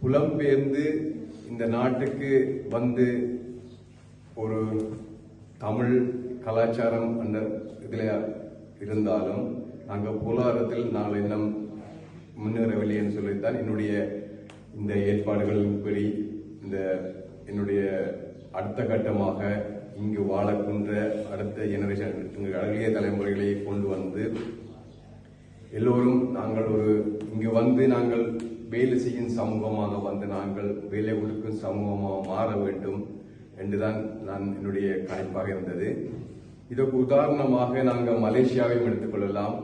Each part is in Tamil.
புலம்பெயர்ந்து இந்த நாட்டுக்கு வந்து ஒரு தமிழ் கலாச்சாரம் அந்த இதில் இருந்தாலும் நாங்கள் பொருளாதாரத்தில் நாங்கள் இன்னும் முன்னேறவில்லைன்னு சொல்லித்தான் என்னுடைய இந்த ஏற்பாடுகளின்படி இந்த என்னுடைய அடுத்த கட்டமாக இங்கு வாழக்கின்ற அடுத்த ஜெனரேஷன் இளைய தலைமுறைகளை கொண்டு வந்து எல்லோரும் நாங்கள் ஒரு இங்கு வந்து நாங்கள் வேலை செய்யும் சமூகமாக வந்து நாங்கள் வேலை கொடுக்கும் சமூகமாக மாற வேண்டும் என்றுதான் நான் என்னுடைய கணிப்பாக இருந்தது. இதற்கு உதாரணமாக நாங்கள் மலேசியாவையும் எடுத்துக்கொள்ளலாம்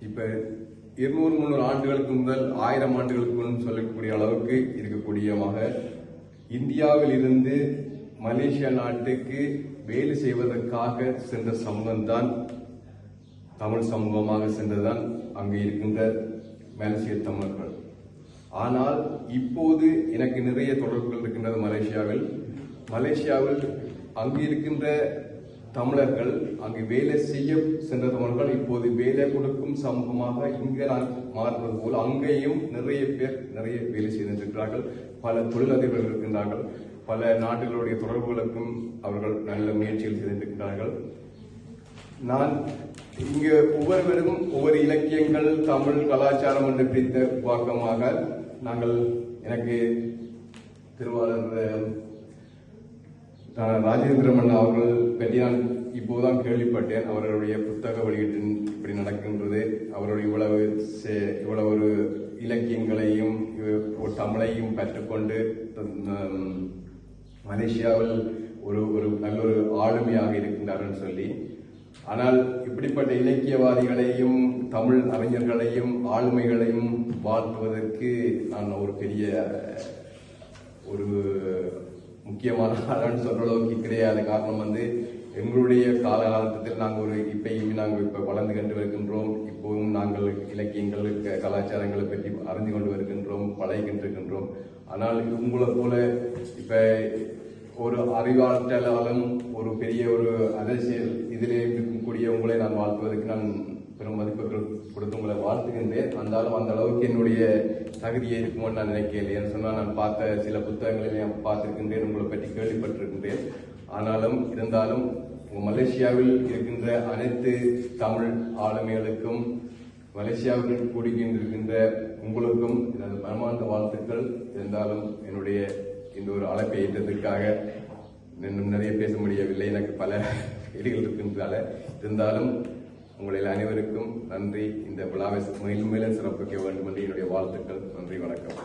இப்ப இருநூறு முந்நூறு ஆண்டுகளுக்கு முதல் ஆயிரம் ஆண்டுகளுக்கு முன் சொல்லக்கூடிய அளவுக்கு இருக்கக்கூடியமாக இந்தியாவில் இருந்து மலேசியா நாட்டுக்கு வேலை செய்வதற்காக சென்ற சமூகம் தான் தமிழ் சமூகமாக சென்றுதான் அங்கு இருக்கின்ற மலேசிய தமிழர்கள். ஆனால் இப்போது எனக்கு நிறைய தொடர்புகள் இருக்கின்றது மலேசியாவில். மலேசியாவில் அங்கு இருக்கின்ற தமிழர்கள் அங்கு வேலை செய்ய சென்ற தமிழர்கள் இப்போது வேலை கொடுக்கும் சமூகமாக இங்கே நான் மாறுவது போல் அங்கேயும் நிறைய பேர் நிறைய வேலை செய்திருக்கிறார்கள் பல தொழிலதிபர்கள் இருக்கின்றார்கள். பல நாடுகளுடைய தொடர்புகளுக்கும் அவர்கள் நல்ல முயற்சிகள் செய்திருக்கிறார்கள் நான் இங்கு ஒவ்வொருவரும் ஒவ்வொரு இலக்கியங்கள் தமிழ் கலாச்சாரம் என்று பிரித்த பாக்கமாக நாங்கள் எனக்கு திருவாளர் அஹ், ராஜேந்திர அவர்கள் பற்றி நான் இப்போதுதான் கேள்விப்பட்டேன். அவர்களுடைய புத்தக வெளியீட்டு இப்படி நடக்கின்றது. அவருடைய இவ்வளவு செ- இவ்வளவு ஒரு இலக்கியங்களையும் தமிழையும் கற்றுக்கொண்டு மலேசியாவில் ஒரு ஒரு நல்ல ஒரு ஆளுமையாக இருக்கின்றார்கள் சொல்லி ஆனால் இப்படிப்பட்ட இலக்கியவாதிகளையும் தமிழ் அறிஞர்களையும் ஆளுமைகளையும் வாழ்த்துவதற்கு நான் ஒரு பெரிய ஒரு முக்கியமான ஆளான்னு சொல்கிற அளவுக்கு கிடையாது. காரணம் வந்து எங்களுடைய காலகாலத்தில் நாங்கள் ஒரு இப்பயும் நாங்கள் இப்போ வளர்ந்து கண்டு வருகின்றோம். இப்போவும் நாங்கள் இலக்கியங்கள் க- கலாச்சாரங்களை பற்றி அறிந்து கொண்டு வருகின்றோம் பழகின்றிருக்கின்றோம் ஆனால் உங்களை போல இப்போ ஒரு அறிவாற்றலாலும் ஒரு பெரிய ஒரு அரசியல் பார்ப்பதற்கு நான் பெரும் மதிப்புகள் கொடுத்து உங்களை வாழ்த்துகின்றேன். அந்தாலும் அந்த அளவுக்கு என்னுடைய தகுதியை இருக்குமோன்னு நான் நினைக்கல ஏன்னு சொன்னால் நான் பார்த்த சில புத்தகங்களை நான் பார்த்திருக்கின்றேன் உங்களை பற்றி கேள்விப்பட்டிருக்கின்றேன். ஆனாலும் இருந்தாலும் மலேசியாவில் இருக்கின்ற அனைத்து தமிழ் ஆளுமைகளுக்கும் மலேசியாவில் கூடுகின்றிருக்கின்ற உங்களுக்கும் எனது பரமார்ந்த வாழ்த்துக்கள். இருந்தாலும் என்னுடைய இந்த ஒரு அழைப்பை ஏற்றதற்காக இன்னும் நிறைய பேச முடியவில்லை. எனக்கு பல வேலைகள் இருக்கின்றதால இருந்தாலும் உங்களில் அனைவருக்கும் நன்றி. இந்த விழாவை மேலும் மேலும் சிறப்பிக்க வேண்டும் என்று என்னுடைய வாழ்த்துக்கள். நன்றி வணக்கம்.